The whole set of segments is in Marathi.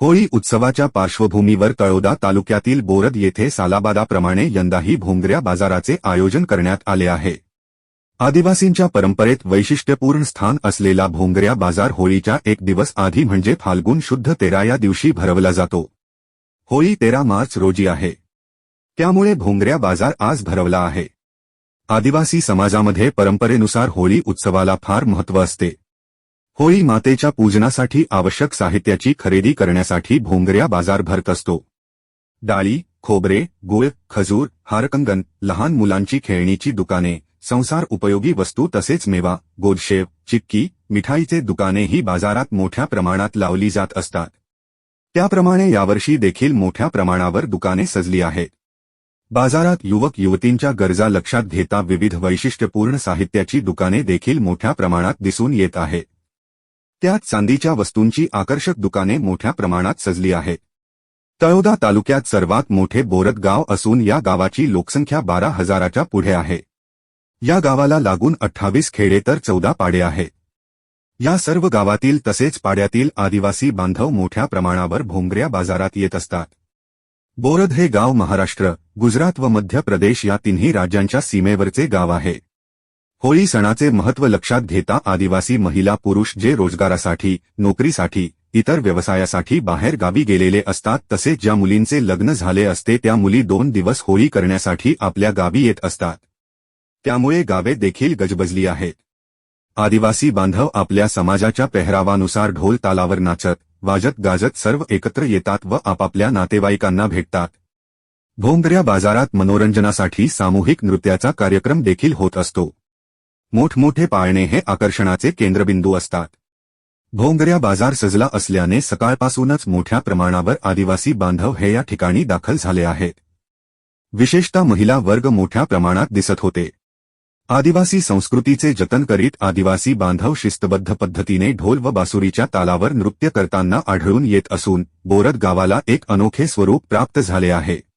होळी उत्सवाच्या पार्श्वभूमीवर तळोदा तालुक्यातील बोरद येथे सालाबादाप्रमाणे यंदाही भोंगऱ्या बाजाराचे आयोजन करण्यात आले आहे. आदिवासींच्या परंपरेत वैशिष्ट्यपूर्ण स्थान असलेला भोंगऱ्या बाजार होळीच्या एक दिवस आधी म्हणजे फाल्गुन शुद्ध तेरा या दिवशी भरवला जातो. होळी तेरा मार्च रोजी आहे. त्यामुळे भोंगऱ्या बाजार आज भरवला आहे. आदिवासी समाजामध्ये परंपरेनुसार होळी उत्सवाला फार महत्त्व असते. होळी मातेच्या पूजनासाठी आवश्यक साहित्याची खरेदी करण्यासाठी भोंगऱ्या बाजार भरत असतो. डाळी खोबरे गुळ खजूर हारकंगन लहान मुलांची खेळणीची दुकाने संसार उपयोगी वस्तू तसेच मेवा गोडशेव चिक्की मिठाईचे दुकाने ही बाजारात मोठ्या प्रमाणात लावली जात असतात. त्याप्रमाणे यावर्षी देखील मोठ्या प्रमाणावर दुकाने सजली आहेत. बाजारात युवक युवतींच्या गरजा लक्षात घेता विविध वैशिष्ट्यपूर्ण साहित्याची दुकाने देखील मोठ्या प्रमाणात दिसून येत आहेत. त्यात चांदीच्या वस्तूंची आकर्षक दुकाने मोठ्या प्रमाणात सजली आहेत. तळोदा तालुक्यात सर्वात मोठे बोरद गाव असून या गावाची लोकसंख्या बारा हजाराच्या पुढे आहे. या गावाला लागून अठ्ठावीस खेडे तर चौदा पाडे आहेत या सर्व गावातील तसेच पाड्यातील आदिवासी बांधव मोठ्या प्रमाणावर भोंगऱ्या बाजारात येत असतात. बोरद हे गाव महाराष्ट्र गुजरात व मध्य प्रदेश या तिन्ही राज्यांच्या सीमेवरचे गाव आहे. होळी सणाचे महत्त्व लक्षात घेता आदिवासी महिला पुरुष जे रोजगारासाठी नोकरीसाठी इतर व्यवसायासाठी बाहेर गावी गेलेले असतात तसेच ज्या मुलींचे लग्न झाले असते त्या मुली दोन दिवस होळी करण्यासाठी आपल्या गावी येत असतात. त्यामुळे गावे देखील गजबजली आहेत. आदिवासी बांधव आपल्या समाजाच्या पेहरावानुसार ढोल तालावर नाचत वाजत गाजत सर्व एकत्र येतात व आपापल्या नातेवाईकांना भेटतात. भोंगऱ्या बाजारात मनोरंजनासाठी सामूहिक नृत्याचा कार्यक्रम देखील होत असतो. मोठमोठे पाळणे हे आकर्षणाचे केंद्रबिंदू असतात. भोंगऱ्या बाजार सजला असल्याने सकाळपासूनच मोठ्या प्रमाणावर आदिवासी बांधव हे या ठिकाणी दाखल झाले आहेत. विशेषतः महिला वर्ग मोठ्या प्रमाणात दिसत होते. आदिवासी संस्कृतीचे जतन करीत आदिवासी बांधव शिस्तबद्ध पद्धतीने ढोल व बासुरीच्या तालावर नृत्य करताना आढळून येत असून बोरद गावाला एक अनोखे स्वरूप प्राप्त झाले आहे.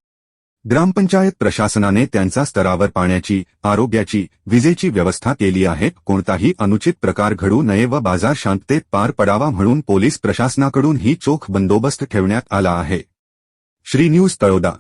ग्रामपंचायत प्रशासनाने त्यांचा स्तरावर पाण्याची आरोग्याची विजेची व्यवस्था केली आहे. कोणताही अनुचित प्रकार घडू नये व बाजार शांततेत पार पडावा म्हणून पोलीस प्रशासनाकडून ही चोख बंदोबस्त ठेवण्यात आला आहे. श्री न्यूज तळोदा